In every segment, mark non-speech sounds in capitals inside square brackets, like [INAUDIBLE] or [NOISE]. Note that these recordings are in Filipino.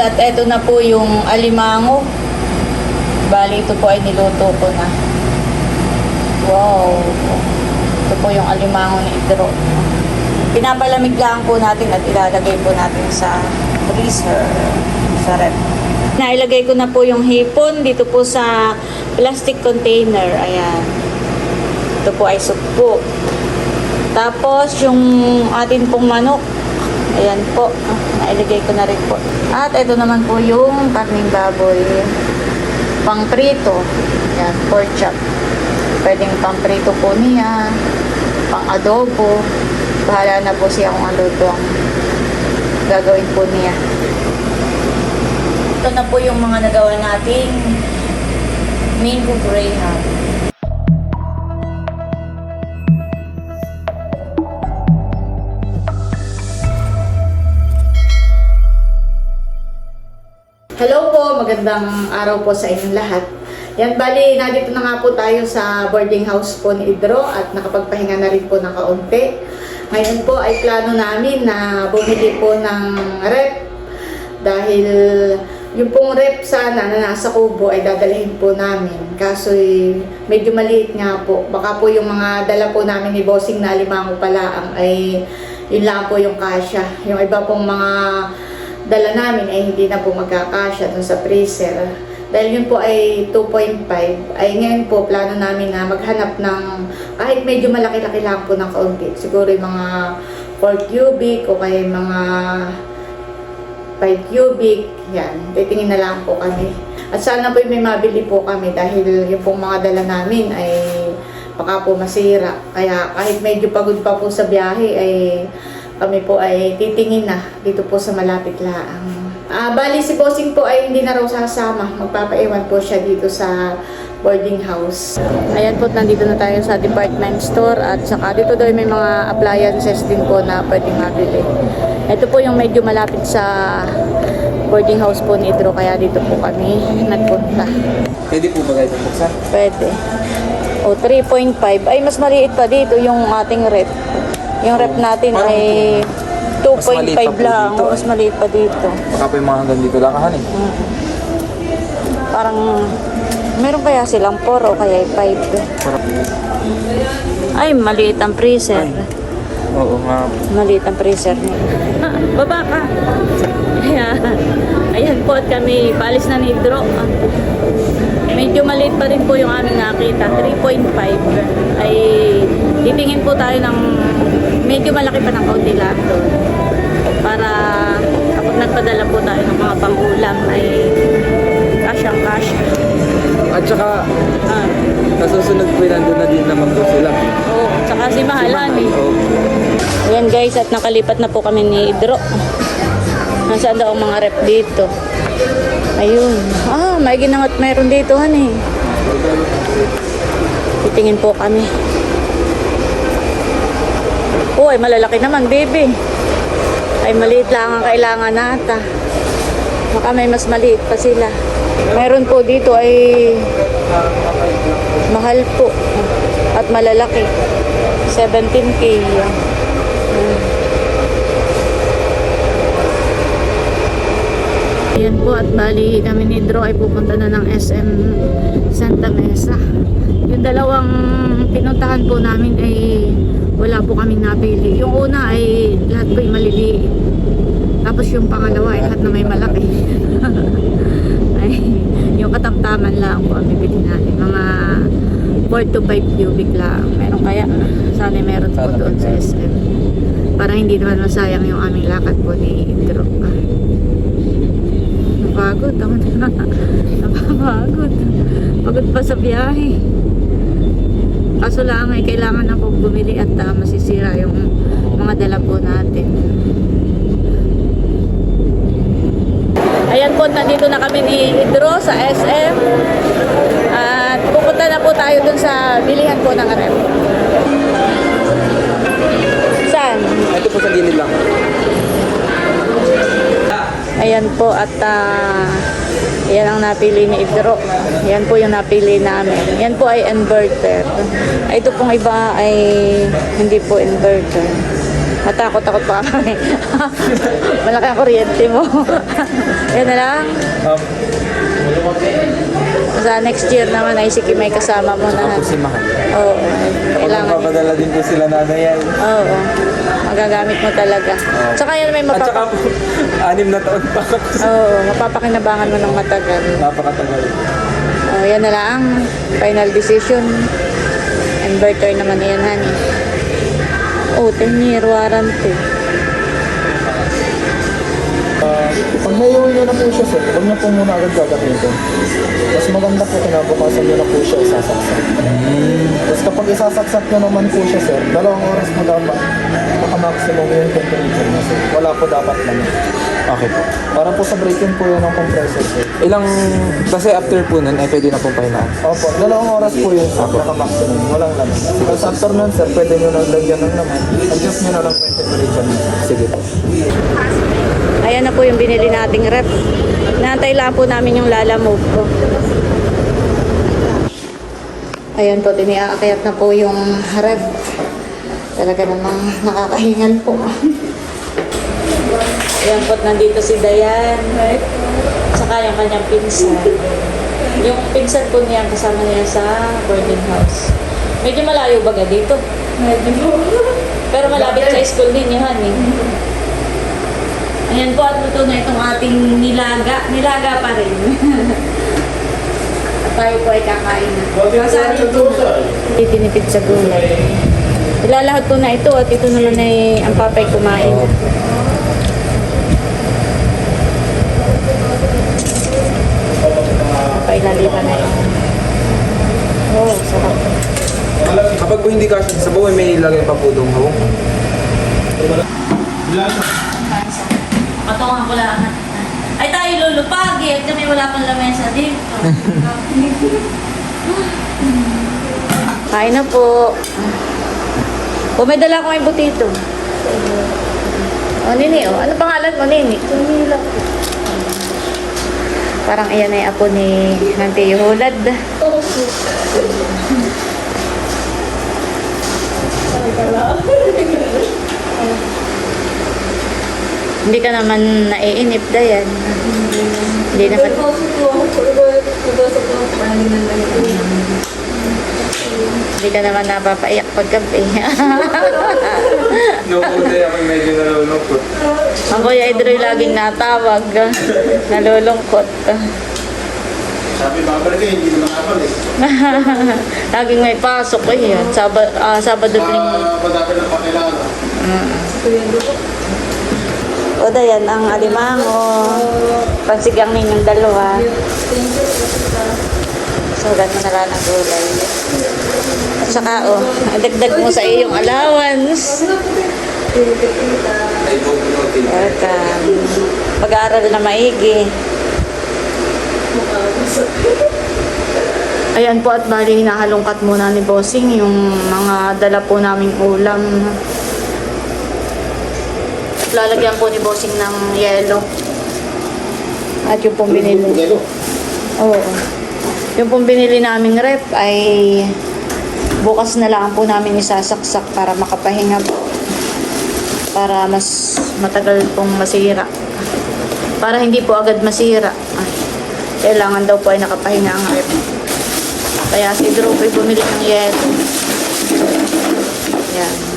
At eto na po yung alimango. Bali, ito po ay niluto ko na. Wow. Ito po yung alimango ni Idro. Pinapalamig lang po natin at ilalagay po natin sa freezer. Sa rep. Nailagay ko na po yung hipon dito po sa plastic container. Ayan. Ito po ay sukpo. Tapos yung atin pong manok. Ayan po. Nailagay ko na rin po. At ito naman po yung karning baboy. Pang prito. Ayan, pork chop. Pwedeng pang prito po niya. Pang adobo. Bahala na po siya kung ano ito ang gagawin po niya. Ito na po yung mga nagawa nating mango graham. Hello magandang araw po sa inyong lahat. Yan, bali, nandito na nga po tayo sa boarding house po ni Idro at nakapagpahinga na rin po ng kaunti. Ngayon po ay plano namin na bumili po ng rep dahil yung pong rep sana na nasa kubo ay dadalhin po namin. Kaso medyo maliit nga po. Baka po yung mga dala po namin ni Bossing na limango pala ang ay yun lang po yung kasya. Yung iba pong mga dala namin ay hindi na po magkakasya dun sa freezer. Dahil yun po ay 2.5, ay ngayon po plano namin na maghanap ng kahit medyo malaki-laki lang po ng kaunti. Siguro yung mga 4 cubic o kaya mga 5 cubic. Yan, titingin na lang po kami. At sana po may mabili po kami dahil yung pong mga dala namin ay baka po masira. Kaya kahit medyo pagod pa po sa biyahe ay kami po ay titingin na dito po sa malapit laang. Ah, bali si Bossing po ay hindi na raw sasama. Magpapaiwan po siya dito sa boarding house. Ayan po, nandito na tayo sa department store at saka dito daw may mga appliances din po na pwedeng mabili. Ito po yung medyo malapit sa boarding house po ni Idro kaya dito po kami nagpunta. Pwede po ba kayo buksan? Pwede. O, 3.5. Ay, mas maliit pa dito yung ating rep. Yung rep natin Parang ay mas maliit 2.5 pa po lang. dito, mas eh. maliit pa dito. Baka po yung mga hanggang dito lang kahan eh. Parang, meron kaya silang 4 o kaya 5. Parang, Ay, maliit ang freezer. Ay. oo nga. Maliit ang freezer niya. Ah, baba ka. Ayan. Ayan po at kami palis na ni Dro. Medyo maliit pa rin po yung aming nakita. 3.5. Ay titingin po tayo ng medyo malaki pa ng kaunti lang doon. Para kapag nagpadala po tayo ng mga pangulam ay kasyang kasya. At saka, Ah, sa susunod po nandun na din naman po sila. Oo, tsaka si Mahalan eh. Oo. Ayan guys, at nakalipat na po kami ni Idro. Nasaan daw ang mga rep dito? Ayun. Ah, may ginangat meron dito, han eh. Titingin po kami. Ay malalaki naman, baby. Ay maliit lang ang kailangan nata. Baka may mas maliit pa sila. Meron po dito ay mahal po at malalaki. 17K. Ayan po at bali kami ni Dro ay pupunta na ng SM Santa Mesa. Yung dalawang pinuntahan po namin ay wala po kami napili. Yung una ay lahat po ay maliliit. Tapos yung pangalawa ay lahat na may malaki. [LAUGHS] ay, yung katamtaman lang po ang bibili natin. Mga 4 to 5 cubic lang. Meron kaya, sana meron po doon sa. SM. Para hindi naman masayang yung aming lakad po ni Indro. Napagod. [LAUGHS] Napapagod. Pagod pa sa biyahe. Kaso lang ay kailangan ako bumili at ah, masisira yung mga dala po natin. Ayan po, nandito na kami ni Idro sa SM. At pupunta na po tayo dun sa bilihan po ng rep. Saan? Ito po sa gilid lang. Ayan po at ah, yan ang napili ni Idro. Yan po yung napili namin. Yan po ay inverter. Ito pong iba ay hindi po inverter. Matakot-takot pa kami. [LAUGHS] Malaki ang kuryente mo. [LAUGHS] Yan na lang. Sa next year naman ay si Kim ay kasama mo na. ako si Mahal. Oo. Kapag Kailangan. magpapadala din po sila nanay yan. Oo. Magagamit mo talaga. Tsaka yan may At saka mapapa... po, [LAUGHS] anim na taon pa ako. Oo, mapapakinabangan mo ng matagal. Napakatagal. Oh, yan na lang. Final decision. Inverter naman yan, honey. Oh, 10 year warranty. Pag may uwi nyo na po siya, sir, huwag na po muna agad gagamitin. Mas maganda po kinabukasan nyo na po siya isasaksak. Tapos kapag isasaksak nyo naman po siya, sir, dalawang oras po dapat maka-maximum yung temperature niya, sir. Wala po dapat lang. Okay po. Para po sa break-in po yun ng compressor, sir. Ilang, kasi after po nun, ay pwede na pong pahinaan. Opo, dalawang oras po yun, sir, naka-maximum. Walang laman. Tapos after nun, sir, pwede nyo nang lagyan ng laman. Adjust nyo na lang po yung temperature niya. Sige po. Ayan na po yung binili nating rep. Naantay lang po namin yung Lala Move ko. Ayan po, tiniaakayat na po yung rep. Talaga namang nakakahingal po. [LAUGHS] Ayan po, nandito si Dayan. Saka yung kanyang pinsan. Yung pinsan po niya, kasama niya sa boarding house. Medyo malayo baga dito. Medyo. Pero malapit sa school din yun, honey. Ayan po at luto na itong ating nilaga. Nilaga pa rin. at [LAUGHS] tayo po ay kakain na. Kasali po na. Titinipid sa gulay. Ilalahad ko na ito at ito naman ay ang papay kumain. Pailaliman na yun. Oh, sarap. Kapag po hindi kasya sa buhay, may ilagay pa po doon ho. Patungan ko lang. Ay tayo lulupagi at pang lamesa dito. Kain na po. O may dala akong butito. O Nini, o. Ano pangalan mo, Nini? Camila. Parang ayan ay apo ni Nante Yuhulad. Hindi ka naman naiinip, Dayan. Hindi naman. Hindi ka naman napapaiyak paggabi. Noong una ako medyo nalulungkot. Ang kuya Idroy laging natawag. Nalulungkot. Sabi babalik eh, hindi naman nakabalik. laging may pasok eh. Sabado, ah, Sabado linggo. Ah, madami na pakilala. O Dayan, ang alimango. Pansigang ninyong dalawa. So, ganun na lang ang gulay. At saka, oh, dagdag mo sa iyong allowance. Welcome. Pag-aaral na maigi. Ayan po at bali hinahalongkat muna ni Bossing yung mga dala po naming ulam. Lalagyan po ni Bossing ng yelo. At yung pong binili. Galo. Oo. Yung pong binili naming rep ay bukas na lang po namin isasaksak para makapahinga po. Para mas matagal pong masira. Para hindi po agad masira. Kailangan daw po ay nakapahinga ang rep. Kaya si Drew ay bumili ng yelo. Yan.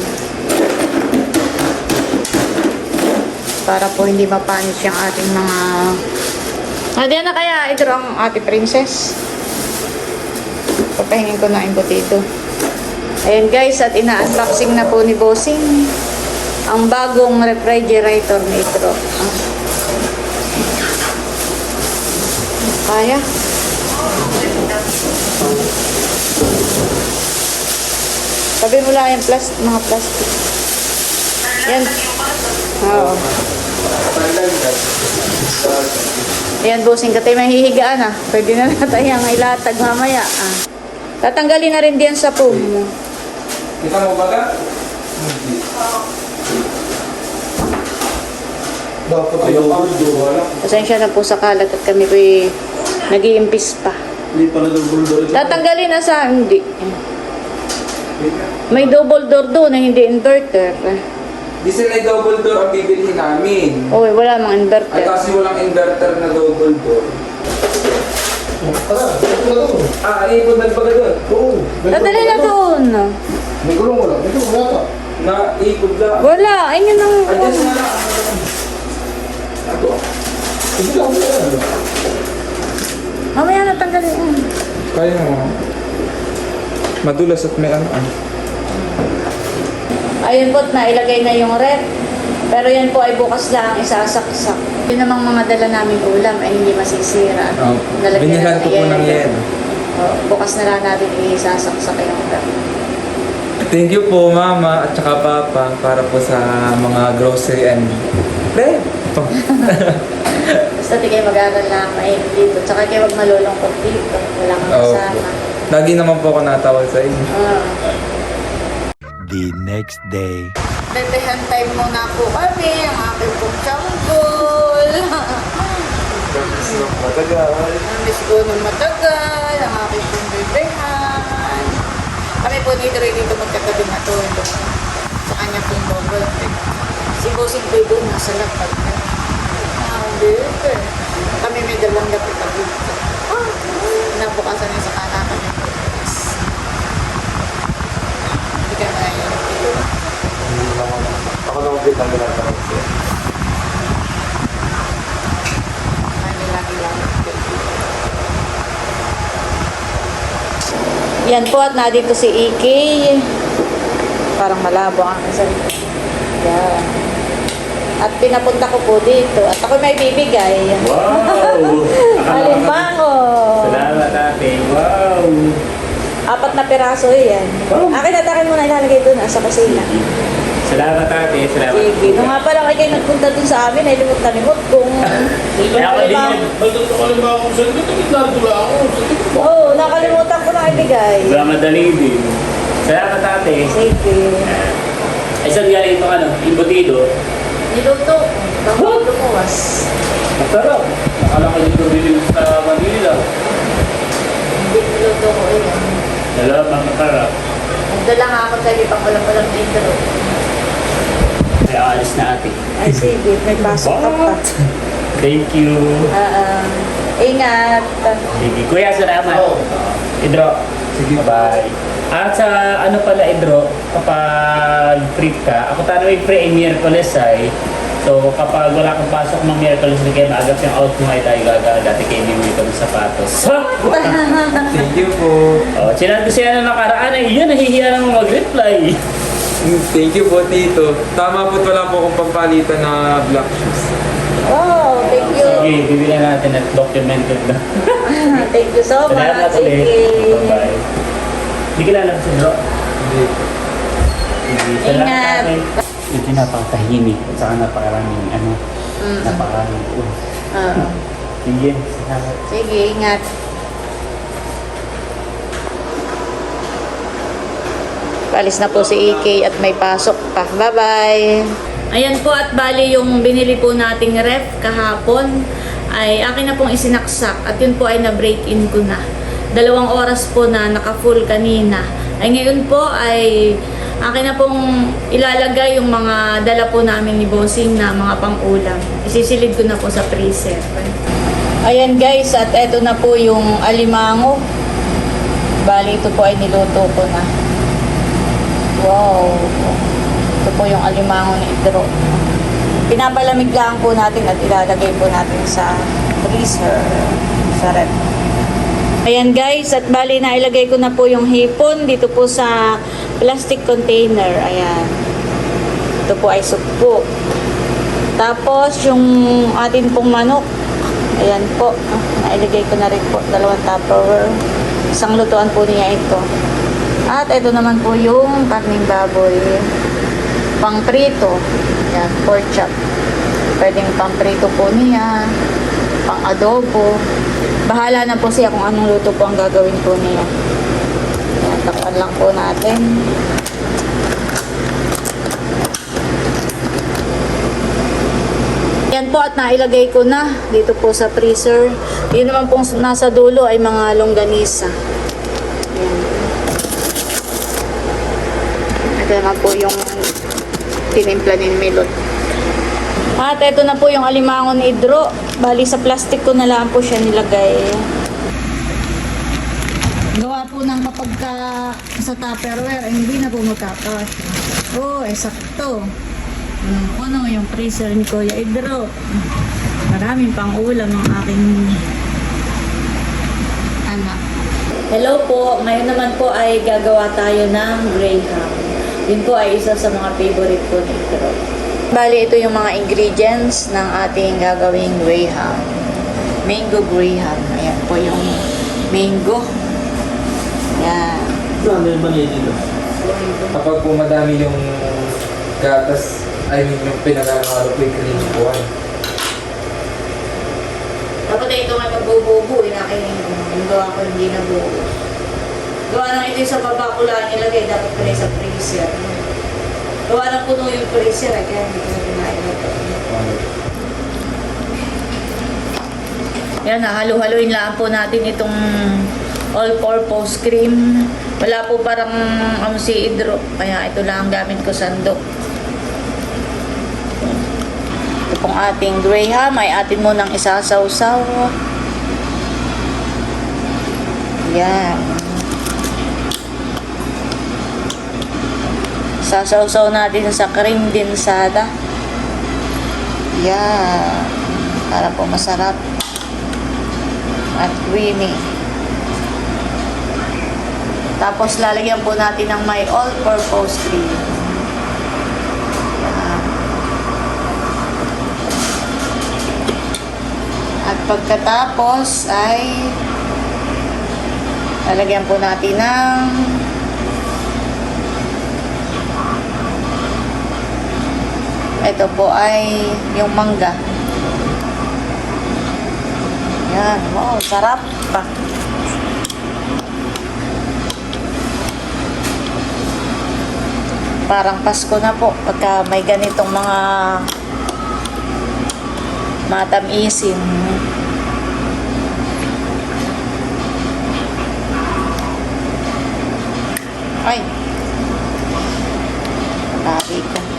Para po hindi mapanis yung ating mga diyan na kaya ito ang ate princess. Papahingin ko na potato. Ayan guys, at ina-unboxing na po ni Bossing ang bagong refrigerator ni Itro. Kaya? Sabi mo lang yung plastic, mga plastic. Yan. Oo. Ayan, bossing ka tayo mahihigaan ah. Pwede na natin yung ilatag mamaya ah. Tatanggalin na rin diyan sa foam mo. Kita mo ba ka? Dapat Ayaw ko, wala. Pasensya na po sa kalat at kami po'y nag-iimpis pa. Hindi pala bulldog ito. Tatanggalin na sa hindi. May double door doon na hindi inverter. Diesel ay double door ang bibilhin namin. Uy, wala mang Ay inverter. kasi walang inverter na double door. Tara, ito na to. Ah, ipon nagbaga doon. Oo. may Dadali gulong na wala. doon. May gulong wala. May gulong wala. Na ipon lang. Wala, ayun ang... Adjust na lang. Ako. Sige lang, wala. Mamaya na tanggalin. yan. Kaya mo. Madulas at may ano. ah. Ayun po, nailagay na yung rep. Pero yan po ay bukas lang isasaksak. Yun namang mga dala namin ulam ay hindi masisira. Oh, na ko po ng yen. Oh, bukas na lang natin isasaksak yung rep. Thank you po mama at saka papa para po sa mga grocery and! Oh. Basta di kayo mag-aaral na mahilig dito. Tsaka kayo wag malulungkot dito. Wala kang kasama. po. Lagi naman po ako natawag sa inyo. Ah. The next day. Bebehan time muna po kami. Ang aking pong sanggol. Matagal. Namiss ko ng matagal. Ang aking pong bebehan. Kami po dito rin dito magkatabi na to. Sa kanya pong bubble. Si Bossing doon nasa lapag na. Ah, bebe. Kami may dalawang lapit na dito. Ah, nabukasan niya sa kanan kami. Hindi ka na. Ako naman din ang ginagawa ko. Yan po at nandito si EK. Parang malabo ang salita. Yan. At pinapunta ko po dito. At ako may bibigay. Wow! [LAUGHS] Alimbango. Salamat ate. Wow! Apat na piraso yan. Akin at akin muna ilalagay doon ah, sa kusina. Salamat ate. Salamat. Sige. Nung nga pala kayo nagpunta dun sa amin, ay limot na limot kung... [LAUGHS] Kaya ako din yan. Baltot ako lang ba ako sa dito? Nagdadula ako. Oo, oh, nakalimutan ko na ibigay. Wala madali din. Salamat ate. Sige. Ay, saan galing ito ano? Imbutido. Niluto. Bago lumuwas. Masarap. Akala ko dito bilhin sa Manila. Hindi niluto ko yan. Dalawa pang masarap. Nagdala nga ako sa ibang walang-walang intro. Ay, alis na ate. Ay, sige. May pasok ka pa. Thank you. Ah, ah. ingat. Sige, kuya, salamat. Idro. Sige, bye. At sa ano pala, Idro, kapag free ka, ako tanong yung free ay Miyerkules ay. So, kapag wala kang pasok ng Miyerkules, hindi kayo maagap yung out mo ay tayo gagawin. Dati kayo bibili kami sapatos. [LAUGHS] Thank you po. oh, sinabi siya na nakaraan ay yun, nahihiya naman mag-reply. Thank you po Tito. Tama po wala po akong pampalitan na black shoes. Oh, thank you. Sige, bibili natin at documented na. [LAUGHS] thank you so Salamat much. ulit. Sige. Bye-bye. Hindi kilala ko si Bro. Hindi. Ingat. salamat Ito napakatahimik at saka napakaraming ano, napakaraming uh, [LAUGHS] Ah, Sige, salamat. sige, ingat. Palis na po si EK at may pasok pa. Bye-bye! Ayan po at bali yung binili po nating ref kahapon ay akin na pong isinaksak at yun po ay na-break-in ko na. Dalawang oras po na naka-full kanina. Ay ngayon po ay akin na pong ilalagay yung mga dala po namin ni Bossing na mga pang-ulam. Isisilid ko na po sa freezer. Ayan guys, at eto na po yung alimango. Bali, ito po ay niluto ko na. Wow. Ito po yung alimango ni Idro. Pinapalamig lang po natin at ilalagay po natin sa freezer. Sa rep. Ayan guys, at bali na ilagay ko na po yung hipon dito po sa plastic container. Ayan. Ito po ay sukpo. Tapos yung atin pong manok. Ayan po. Nailagay ko na rin po. Dalawang tupperware. Isang lutuan po niya ito. At ito naman po yung karning baboy. Pang prito. Ayan, pork chop. Pwedeng pang prito po niya. Pang adobo. Bahala na po siya kung anong luto po ang gagawin po niya. Ayan, lang po natin. Yan po at nailagay ko na dito po sa freezer. Yun naman pong nasa dulo ay mga longganisa. Yan. Ito naman po yung tinimpla ni Milot. At ito na po yung alimango ni Idro. Bali sa plastic ko na lang po siya nilagay. Po ng kapag ka sa tupperware, eh, hindi na po magkakas. Oo, oh, eh sakto. Mm, ano yung freezer ni Kuya Idro. Maraming pang ulam ng aking anak. Hello po, ngayon naman po ay gagawa tayo ng graham. Yun po ay isa sa mga favorite ko ni Idro. Bali, ito yung mga ingredients ng ating gagawing graham. Mango graham. Ayan po yung mango. Ayan. Ano yung mali dito? Kapag po madami yung gatas, I mean yung pinag-aaral ko yung cream po. ay. Dapat ay ito nga magbububo. Inakin yung gawa ko hindi nabubo. Gawa lang ito yung sa baba ko lang nilagay. Dapat pala sa freezer. Gawa lang puno yung freezer. eh, Kaya hindi ko na pinailagay. Yan, halo-haloin lang po natin itong all-purpose cream. Wala po parang um, si Idro. Kaya ito lang ang gamit ko sandok. Ito pong ating graham ay atin mo nang isasawsaw. Yan. Sasawsaw natin sa cream dinsada. Yan. Para po masarap. At creamy. Tapos lalagyan po natin ng may all-purpose cream. At pagkatapos ay lalagyan po natin ng ito po ay yung mangga. Yan. Wow, sarap pa. Parang Pasko na po pagka may ganitong mga matamisin. Ay. Tabi ko.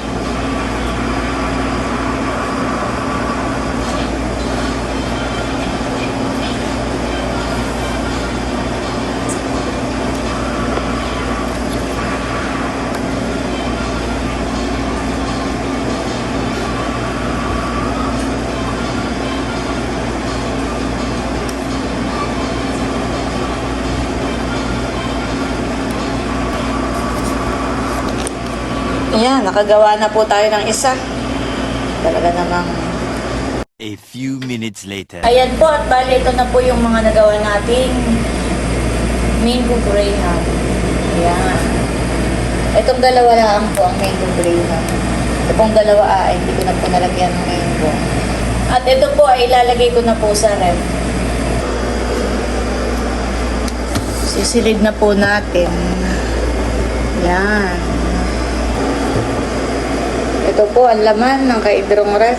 Ayan, nakagawa na po tayo ng isa. Talaga namang A few minutes later. Ayan po, at bali ito na po yung mga nagawa nating mango graham. Ayan. Itong dalawa lang po ang mango graham. Ito pong dalawa ah, ay hindi ko na po nalagyan ng mango. At ito po ay ilalagay ko na po sa ref. Sisilid na po natin. Yan. Ito po ang laman ng kaidrong ref.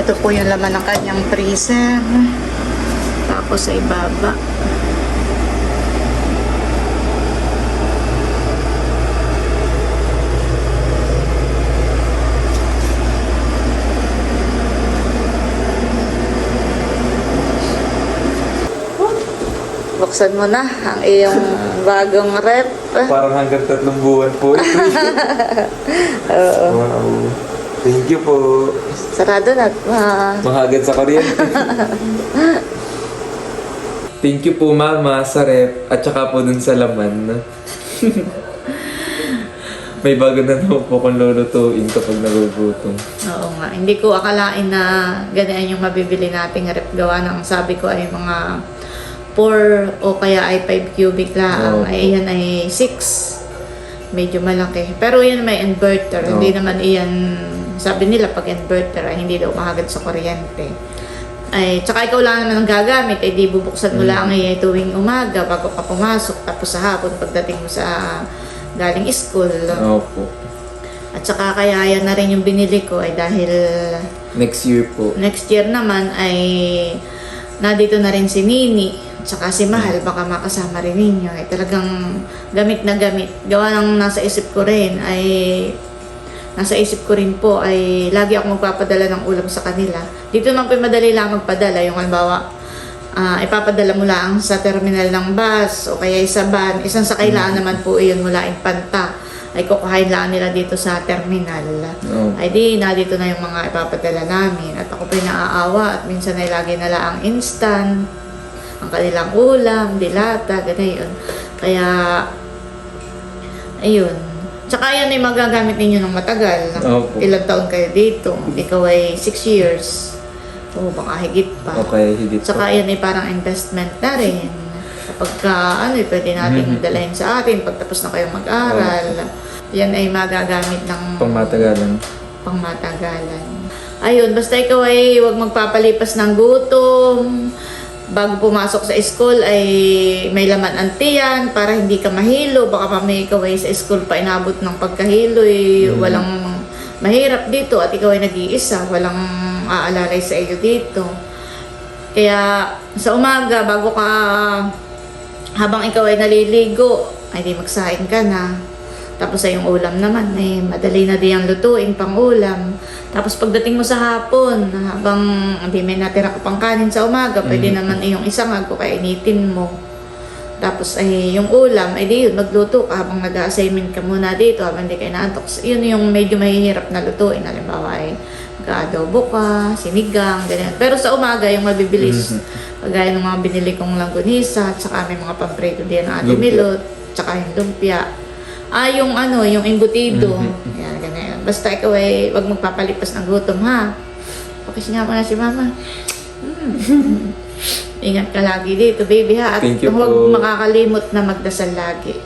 Ito po yung laman ng kanyang freezer. Tapos sa ibaba. Buksan mo na ang iyong bagong rep. Parang hanggang tatlong buwan po ito. [LAUGHS] Oo. wow. Thank you po. Sarado na. Ah. Mahagad sa kuryente. Thank you po mama sa rep at saka po dun sa laman. [LAUGHS] May bago na naman po kung lulutuin kapag nagugutom. Oo nga. Hindi ko akalain na ganyan yung mabibili nating rep gawa ng sabi ko ay mga 4 o kaya ay 5 cubic lang. Oo. Ay yan ay 6. Medyo malaki. Pero yan may inverter. Oo. Hindi naman iyan, sabi nila pag inverter ay hindi daw mahagad sa kuryente. Ay, tsaka ikaw lang naman ang gagamit, ay di bubuksan mo Mm. lang ay tuwing umaga bago ka pumasok, tapos sa hapon pagdating mo sa galing school. Opo. At saka kaya yan na rin yung binili ko ay dahil Next year po. next year naman ay nandito na rin si Nini. Tsaka si Mahal, baka makasama rin ninyo. Eh, talagang gamit na gamit. Gawa ng nasa isip ko rin ay nasa isip ko rin po ay lagi ako magpapadala ng ulam sa kanila. Dito naman po madali lang magpadala. Yung halimbawa, ah, ipapadala mo lang sa terminal ng bus o kaya sa van. Isang sakay lang naman po iyon mula Infanta. Ay kukuhain lang nila dito sa terminal. Oo. Ay di, na dito na yung mga ipapadala namin. At ako yung naaawa at minsan ay lagi na lang ang instant, ang kanilang ulam, dilata, ganayon. Kaya, ayun. Tsaka yan ay magagamit ninyo ng matagal. Opo. Ilang taon kayo dito. Ikaw ay 6 years. O baka higit pa. Okay, higit Tsaka yan ay parang investment na rin. Kapag ka, ano, eh, pwede natin Mhm. dalahin sa atin pag tapos na kayong mag-aral. Yan ay magagamit ng Pangmatagalan. pangmatagalan. Ayun, basta ikaw ay huwag magpapalipas ng gutom. Bago pumasok sa school ay may laman ang tiyan para hindi ka mahilo. Baka mamaya ikaw ay sa school pa inabot ng pagkahilo eh, Mhm. walang mahirap dito at ikaw ay nag-iisa, walang aalalay sa iyo dito. Kaya sa umaga bago ka habang ikaw ay naliligo, ay di magsaing ka na. Tapos ay yung ulam naman, eh, madali na di ang lutuin pang ulam. Tapos pagdating mo sa hapon, habang hindi may natira ka pang kanin sa umaga, pwede Mhm. naman iyong isang ko kaya initin mo. Tapos ay yung ulam, ay di yun, magluto ka habang nag-assignment ka muna dito, habang hindi kayo naantok. Yun yung medyo mahihirap na lutuin. Halimbawa ay mag-adobo ka, sinigang, ganyan. Pero sa umaga, yung mabibilis, kagaya ng mga binili kong langgunisa, tsaka may mga pamprito din ng ate Lumpia. Milot, tsaka yung lumpia. Ah, yung ano, yung embutido. Mhm. Yan, ganyan. Basta ikaw ay wag magpapalipas ng gutom, ha? Pakis nga mo na si mama. Mm. [LAUGHS] Ingat ka lagi dito, baby, ha? At Thank you huwag po. makakalimot na magdasal lagi.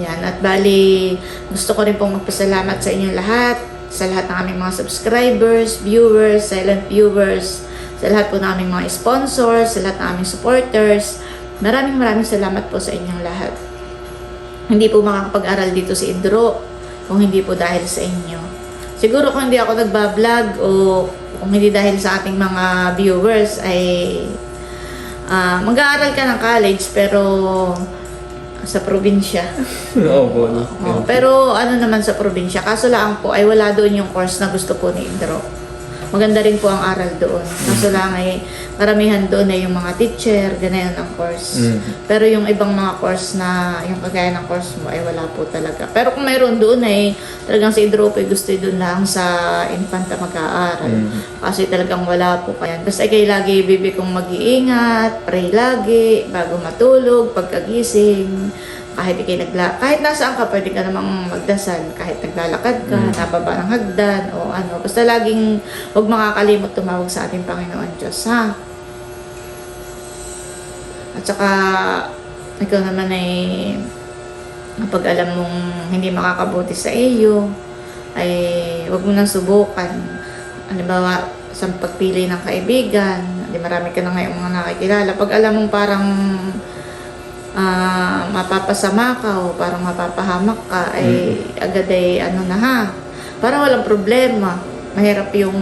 Yan. At bali, gusto ko rin pong magpasalamat sa inyong lahat, sa lahat ng aming mga subscribers, viewers, silent viewers, sa lahat po ng aming mga sponsors, sa lahat ng aming supporters. Maraming maraming salamat po sa inyong lahat. Hindi po makakapag-aral dito si Indro kung hindi po dahil sa inyo. Siguro kung hindi ako nagbablog o kung hindi dahil sa ating mga viewers ay ah, mag-aaral ka ng college pero sa probinsya. [LAUGHS] Oo po. Pero ano naman sa probinsya, kaso lang po ay wala doon yung course na gusto po ni Indro. Maganda rin po ang aral doon. Kaso lang ay karamihan doon ay yung mga teacher, ganyan ang course. Mm. Pero yung ibang mga course na, yung kagaya ng course mo ay wala po talaga. Pero kung mayroon doon ay talagang si ay gusto doon lang sa infanta mag-aaral. Mm. Kasi talagang wala po kaya. Basta kayo lagi, bibi kong mag-iingat, pray lagi, bago matulog, pagkagising, kahit ikay nagla kahit nasaan ka, pwede ka namang magdasal, kahit naglalakad ka, Mm. nababa ng hagdan, o ano. Basta laging huwag makakalimot tumawag sa ating Panginoon Diyos, ha? At saka, ikaw naman ay kapag alam mong hindi makakabuti sa iyo, ay huwag mo nang subukan. Halimbawa, sa pagpili ng kaibigan, di marami ka na ngayong mga nakikilala. Pag alam mong parang ah, mapapasama ka o parang mapapahamak ka, ay agad ay ano na ha. Parang walang problema. Mahirap yung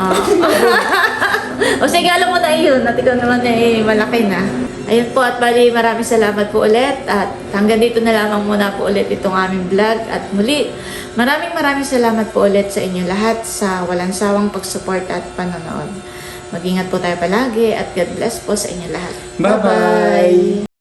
ah, [LAUGHS] o sige, alam mo na yun. At ikaw naman ay malaki na. Ayun po at bali maraming salamat po ulit. At hanggang dito na lamang muna po ulit itong aming vlog. At muli, maraming maraming salamat po ulit sa inyo lahat sa walang sawang pag-support at panonood. Mag-ingat po tayo palagi at God bless po sa inyo lahat. Bye-bye.